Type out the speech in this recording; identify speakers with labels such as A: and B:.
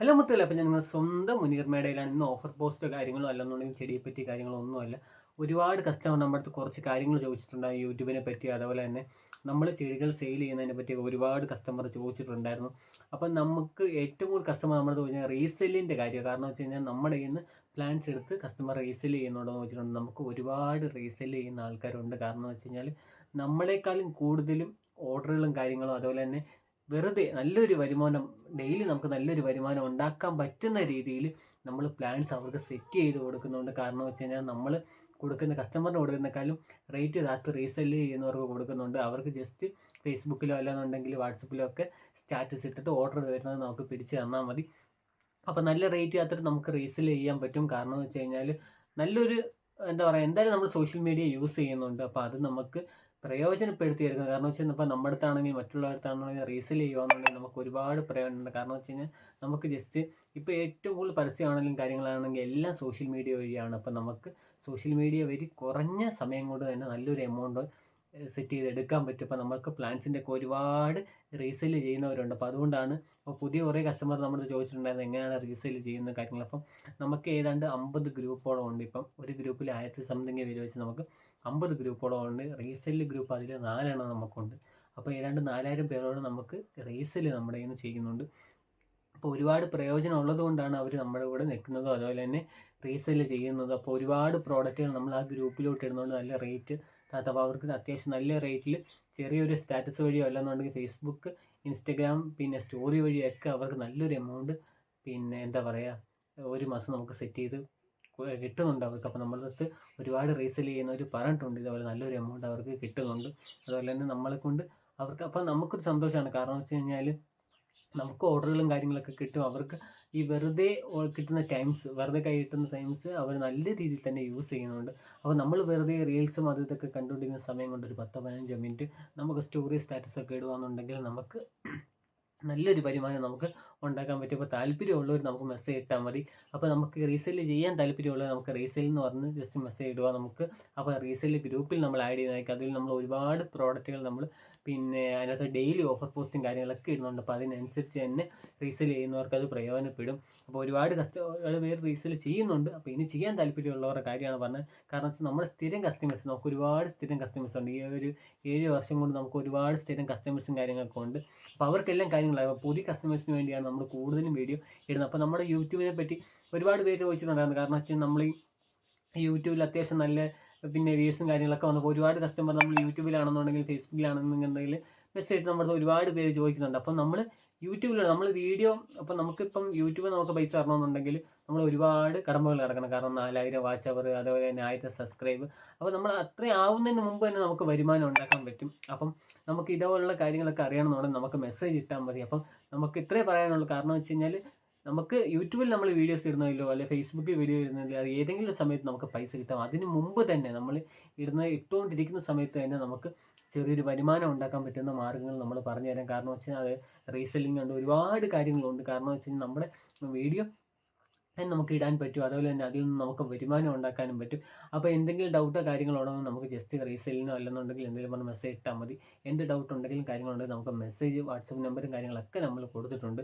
A: Hello മുത്തല്ല അപ്പം ഞങ്ങൾ സ്വന്തം മുനീർ മേടയിലാണ് ഇന്ന് ഓഫർ പോസ്റ്റോ കാര്യങ്ങളോ അല്ലെന്നുണ്ടെങ്കിൽ ചെടിയെ പറ്റി കാര്യങ്ങളോ ഒന്നുമല്ല. ഒരുപാട് കസ്റ്റമർ നമ്മുടെ അടുത്ത് കുറച്ച് കാര്യങ്ങൾ ചോദിച്ചിട്ടുണ്ടായി യൂട്യൂബിനെ പറ്റി അതുപോലെ തന്നെ നമ്മൾ ചെടികൾ സെയിൽ ചെയ്യുന്നതിനെ പറ്റി ഒരുപാട് കസ്റ്റമർ ചോദിച്ചിട്ടുണ്ടായിരുന്നു. അപ്പം നമുക്ക് ഏറ്റവും കൂടുതൽ കസ്റ്റമർ നമ്മുടെ ചോദിച്ചാൽ റീസെല്ലിന്റെ കാര്യം കാരണം വെച്ച് കഴിഞ്ഞാൽ നമ്മുടെ നിന്ന് പ്ലാൻസ് എടുത്ത് കസ്റ്റമർ റീസെൽ ചെയ്യുന്നുണ്ടോ എന്ന് വെച്ചിട്ടുണ്ട് നമുക്ക് ഒരുപാട് റീസെൽ ചെയ്യുന്ന ആൾക്കാരുണ്ട്. കാരണം എന്ന് വെച്ച് കഴിഞ്ഞാൽ നമ്മളെക്കാളും കൂടുതലും ഓർഡറുകളും കാര്യങ്ങളും അതുപോലെ തന്നെ വെറുതെ നല്ലൊരു വരുമാനം ഡെയിലി നമുക്ക് നല്ലൊരു വരുമാനം ഉണ്ടാക്കാൻ പറ്റുന്ന രീതിയിൽ നമ്മൾ പ്ലാൻസ് അവർക്ക് സെറ്റ് ചെയ്ത് കൊടുക്കുന്നുണ്ട്. കാരണം വെച്ച് കഴിഞ്ഞാൽ നമ്മൾ കൊടുക്കുന്ന കസ്റ്റമറിന് കൊടുക്കുന്നേക്കാളും റേറ്റ് താത്ത് റീസെൽ ചെയ്യുന്നവർക്ക് കൊടുക്കുന്നുണ്ട്. അവർക്ക് ജസ്റ്റ് ഫേസ്ബുക്കിലോ അല്ലാന്നുണ്ടെങ്കിൽ വാട്സപ്പിലോ ഒക്കെ സ്റ്റാറ്റസ് ഇട്ടിട്ട് ഓർഡർ വരുന്നത് നമുക്ക് പിടിച്ച് തന്നാൽ മതി. അപ്പോൾ നല്ല റേറ്റ് താത്തിട്ട് നമുക്ക് റീസെൽ ചെയ്യാൻ പറ്റും. കാരണം എന്ന് വെച്ച് കഴിഞ്ഞാൽ നല്ലൊരു എന്താ പറയുക എന്തായാലും നമ്മൾ സോഷ്യൽ മീഡിയ യൂസ് ചെയ്യുന്നുണ്ട്. അപ്പോൾ അത് നമുക്ക് പ്രയോജനപ്പെടുത്തിയെടുക്കുന്നത് കാരണം വെച്ച് കഴിഞ്ഞാൽ നമ്മുടെ അടുത്താണെങ്കിൽ മറ്റുള്ളവരടുത്താണെങ്കിൽ റീസെൽ ചെയ്യുകയാണെന്നുണ്ടെങ്കിൽ നമുക്ക് ഒരുപാട് പ്രയോജനമുണ്ട്. കാരണം വെച്ച് കഴിഞ്ഞാൽ നമുക്ക് ജസ്റ്റ് ഇപ്പോൾ ഏറ്റവും കൂടുതൽ പരസ്യമാണെങ്കിലും കാര്യങ്ങളാണെങ്കിൽ എല്ലാം സോഷ്യൽ മീഡിയ വഴിയാണ്. അപ്പോൾ നമുക്ക് സോഷ്യൽ മീഡിയ വഴി കുറഞ്ഞ സമയം കൊണ്ട് തന്നെ നല്ലൊരു എമൗണ്ട് സെറ്റ് ചെയ്ത് എടുക്കാൻ പറ്റും. അപ്പോൾ നമുക്ക് പ്ലാൻസിന്റെ ഒക്കെ ഒരുപാട് റീസെയിൽ ചെയ്യുന്നവരുണ്ട്. അപ്പോൾ അതുകൊണ്ടാണ് അപ്പോൾ പുതിയ കുറേ കസ്റ്റമർ നമ്മൾ ചോദിച്ചിട്ടുണ്ടായിരുന്നു എങ്ങനെയാണ് റീസെയിൽ ചെയ്യുന്ന കാര്യങ്ങൾ. അപ്പം നമുക്ക് ഏതാണ്ട് അമ്പത് ഗ്രൂപ്പോളം ഉണ്ട് ഇപ്പം. ഒരു ഗ്രൂപ്പിൽ ആയിരത്തി സംതിങ് പേര് വെച്ച് നമുക്ക് അമ്പത് ഗ്രൂപ്പോളം ഉണ്ട്. റീസെയിൽ ഗ്രൂപ്പ് അതിൽ നാലെണ്ണം നമുക്കുണ്ട്. അപ്പോൾ ഏതാണ്ട് നാലായിരം പേരോട് നമുക്ക് റീസെയിൽ നമ്മുടെ കയ്യിൽ നിന്ന് ചെയ്യുന്നുണ്ട്. അപ്പോൾ ഒരുപാട് പ്രയോജനം ഉള്ളത് കൊണ്ടാണ് അവർ നമ്മുടെ കൂടെ നിൽക്കുന്നതും അതുപോലെ തന്നെ റീസെയിൽ ചെയ്യുന്നതും. അപ്പോൾ ഒരുപാട് പ്രോഡക്റ്റുകൾ നമ്മൾ ആ ഗ്രൂപ്പിലോട്ട് ഇടുന്നതുകൊണ്ട് നല്ല റേറ്റ് അപ്പോൾ അവർക്ക് അത്യാവശ്യം നല്ല റേറ്റിൽ ചെറിയൊരു സ്റ്റാറ്റസ് വഴിയോ അല്ലെന്നുണ്ടെങ്കിൽ ഫേസ്ബുക്ക് ഇൻസ്റ്റഗ്രാം പിന്നെ സ്റ്റോറി വഴിയൊക്കെ അവർക്ക് നല്ലൊരു എമൗണ്ട് പിന്നെ എന്താ പറയുക ഒരു മാസം നമുക്ക് സെറ്റ് ചെയ്ത് കിട്ടുന്നുണ്ട് അവർക്ക്. അപ്പോൾ നമ്മളടുത്ത് ഒരുപാട് റീസെൽ ചെയ്യുന്നവർ പറഞ്ഞിട്ടുണ്ട് ഇതുപോലെ നല്ലൊരു എമൗണ്ട് അവർക്ക് കിട്ടുന്നുണ്ട്. അതുപോലെ തന്നെ നമ്മളെ കൊണ്ട് അവർക്ക് അപ്പോൾ നമുക്കൊരു സന്തോഷമാണ് കാരണം എന്ന് വെച്ച് കഴിഞ്ഞാൽ നമുക്ക് ഓർഡറുകളും കാര്യങ്ങളൊക്കെ കിട്ടും. അവർക്ക് ഈ വെറുതെ കിട്ടുന്ന ടൈംസ് വെറുതെ കൈ കിട്ടുന്ന ടൈംസ് അവർ നല്ല രീതിയിൽ തന്നെ യൂസ് ചെയ്യുന്നുണ്ട്. അപ്പോൾ നമ്മൾ വെറുതെ റീൽസും അത് ഇതൊക്കെ കണ്ടുകൊണ്ടിരിക്കുന്ന സമയം കൊണ്ട് ഒരു പത്തോ പതിനഞ്ചോ മിനിറ്റ് നമുക്ക് സ്റ്റോറി സ്റ്റാറ്റസ് ഒക്കെ ഇടുകയാണെന്നുണ്ടെങ്കിൽ നമുക്ക് നല്ലൊരു വരുമാനം നമുക്ക് ഉണ്ടാക്കാൻ പറ്റും. അപ്പോൾ താല്പര്യമുള്ളവർ നമുക്ക് മെസ്സേജ് ഇട്ടാൽ മതി. അപ്പോൾ നമുക്ക് റീസെയിൽ ചെയ്യാൻ താല്പര്യമുള്ളവർ നമുക്ക് റീസെയിൽ എന്ന് പറഞ്ഞ് ജസ്റ്റ് മെസ്സേജ് ഇടുക നമുക്ക്. അപ്പോൾ റീസെയിൽ ഗ്രൂപ്പിൽ നമ്മൾ ആഡ് ചെയ്യുന്നതായിരിക്കും അതിൽ നമ്മൾ ഒരുപാട് പ്രോഡക്റ്റുകൾ നമ്മൾ പിന്നെ അതിനകത്ത് ഡെയിലി ഓഫർ പോസ്റ്റും കാര്യങ്ങളൊക്കെ ഇടുന്നുണ്ട്. അപ്പോൾ അതിനനുസരിച്ച് തന്നെ റീസെയിൽ ചെയ്യുന്നവർക്ക് അത് പ്രയോജനപ്പെടും. അപ്പോൾ ഒരുപാട് കസ്റ്റമർ പേര് റീസെയിൽ ചെയ്യുന്നുണ്ട്. അപ്പോൾ ഇനി ചെയ്യാൻ താല്പര്യമുള്ളവരുടെ കാര്യമാണ് പറഞ്ഞത്. കാരണം വെച്ചാൽ നമ്മുടെ സ്ഥിരം കസ്റ്റമേഴ്സ് നമുക്ക് ഒരുപാട് സ്ഥിരം കസ്റ്റമേഴ്സ് ഉണ്ട്. ഈ ഒരു ഏഴ് വർഷം കൊണ്ട് നമുക്ക് ഒരുപാട് സ്ഥിരം കസ്റ്റമേഴ്സും കാര്യങ്ങളൊക്കെ ഉണ്ട്. അപ്പോൾ അവർക്കെല്ലാം കാര്യങ്ങളാണ് പുതിയ കസ്റ്റമേഴ്സിന് വേണ്ടിയാണ് നമ്മൾ കൂടുതലും വീഡിയോ ഇടുന്നത്. അപ്പോൾ നമ്മുടെ യൂട്യൂബിനെ പറ്റി ഒരുപാട് പേര് ചോദിച്ചിട്ടുണ്ടായിരുന്നു. കാരണം വെച്ചാൽ നമ്മൾ ഈ യൂട്യൂബിൽ അത്യാവശ്യം നല്ല പിന്നെ വ്യൂസും കാര്യങ്ങളൊക്കെ വന്നപ്പോൾ ഒരുപാട് കസ്റ്റമർ നമ്മൾ യൂട്യൂബിലാണെന്നുണ്ടെങ്കിൽ ഫേസ്ബുക്കിലാണെന്നുണ്ടെങ്കിൽ മെസ്സേജ് നമ്മുടെ ഒരുപാട് പേര് ചോദിക്കുന്നുണ്ട്. അപ്പം നമ്മൾ യൂട്യൂബിലാണ് നമ്മൾ വീഡിയോ അപ്പം നമുക്കിപ്പം യൂട്യൂബിൽ നമുക്ക് പൈസ തരണമെന്നുണ്ടെങ്കിൽ നമ്മൾ ഒരുപാട് കടമ്പകൾ കിടക്കണം കാരണം നാലായിരം വാച്ച് അവർ അതുപോലെ തന്നെ ആയിരത്തെ സബ്സ്ക്രൈബ് അപ്പോൾ നമ്മൾ അത്രയും ആവുന്നതിന് മുമ്പ് തന്നെ നമുക്ക് വരുമാനം ഉണ്ടാക്കാൻ പറ്റും. അപ്പം നമുക്ക് ഇതേപോലുള്ള കാര്യങ്ങളൊക്കെ അറിയണമെന്നുണ്ടെങ്കിൽ നമുക്ക് മെസ്സേജ് ഇട്ടാൽ മതി. അപ്പം നമുക്ക് ഇത്രേ പറയാനുള്ളൂ. കാരണം വെച്ച് കഴിഞ്ഞാൽ നമുക്ക് യൂട്യൂബിൽ നമ്മൾ വീഡിയോസ് ഇടുന്നതിലോ അല്ലെങ്കിൽ ഫേസ്ബുക്കിൽ വീഡിയോ ഇടുന്നതിലോ അത് ഏതെങ്കിലും സമയത്ത് നമുക്ക് പൈസ കിട്ടാം. അതിന് മുമ്പ് തന്നെ നമ്മൾ ഇടുന്ന ഇട്ടുകൊണ്ടിരിക്കുന്ന സമയത്ത് തന്നെ നമുക്ക് ചെറിയൊരു വരുമാനം ഉണ്ടാക്കാൻ പറ്റുന്ന മാർഗങ്ങൾ നമ്മൾ പറഞ്ഞു തരാം. കാരണം വെച്ചാൽ അത് റീസെല്ലിംഗ് ഉണ്ട് ഒരുപാട് കാര്യങ്ങളുണ്ട്. കാരണം വെച്ച് കഴിഞ്ഞാൽ നമ്മുടെ വീഡിയോ നമുക്ക് ഇടാൻ പറ്റും. അതുപോലെ തന്നെ അതിൽ നിന്ന് നമുക്ക് വരുമാനം ഉണ്ടാക്കാനും പറ്റും. അപ്പോൾ എന്തെങ്കിലും ഡൗട്ടോ കാര്യങ്ങളോ ഉണ്ടെങ്കിൽ നമുക്ക് ജസ്റ്റ് റീസെല്ലിനോ അല്ലെന്നുണ്ടെങ്കിൽ എന്തെങ്കിലും പറഞ്ഞ് മെസ്സേജ് ഇട്ടാൽ മതി. എന്ത് ഡൗട്ട് ഉണ്ടെങ്കിലും കാര്യങ്ങളുണ്ടെങ്കിൽ നമുക്ക് മെസ്സേജ് വാട്സപ്പ് നമ്പറും കാര്യങ്ങളൊക്കെ നമ്മൾ കൊടുത്തിട്ടുണ്ട്.